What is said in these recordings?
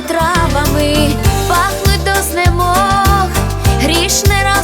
травами пахнуть до знемог грішне.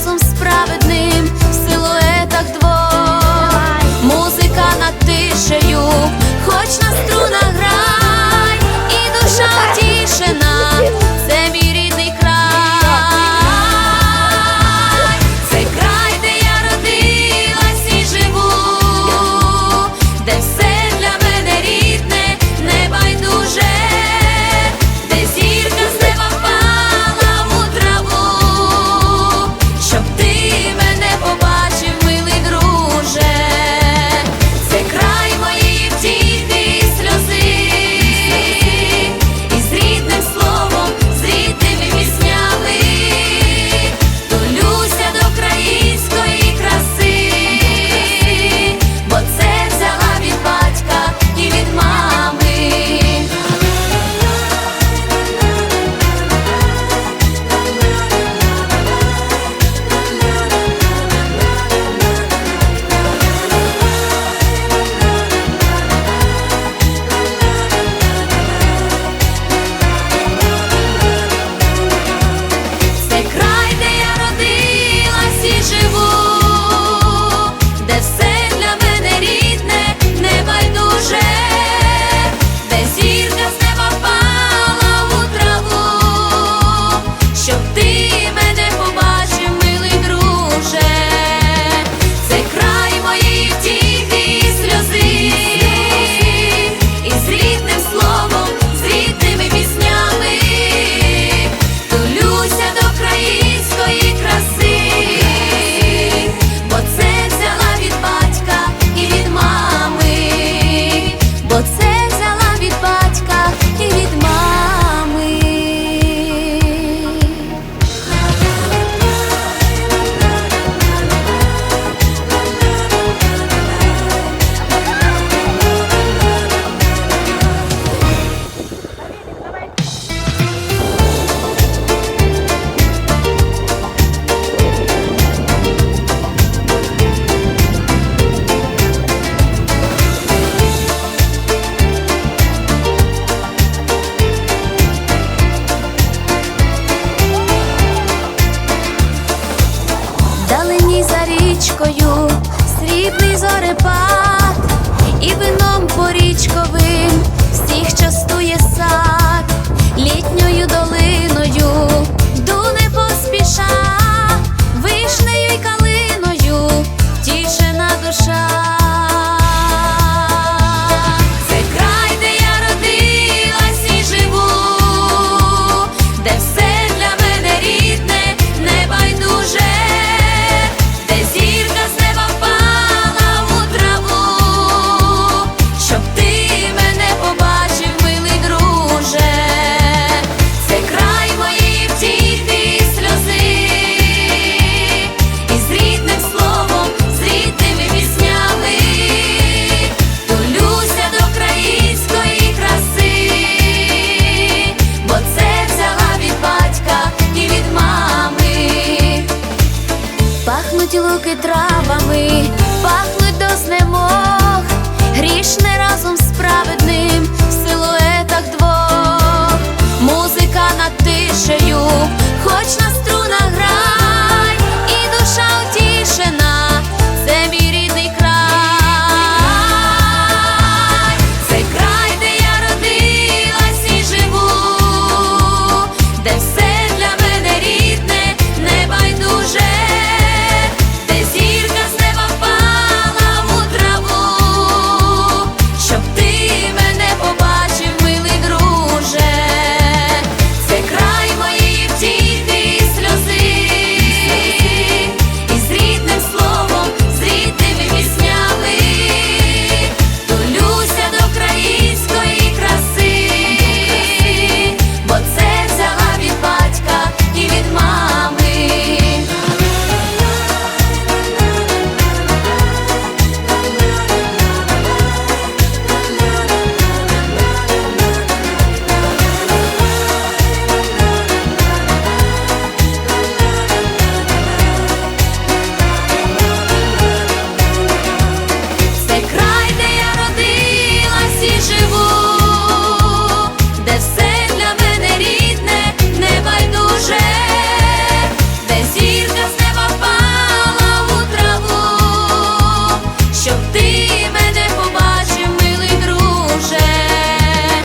річкою, срібний зорепад і вино. пахнуть луки травами, пахнуть до знемог, грішне разом справедливим.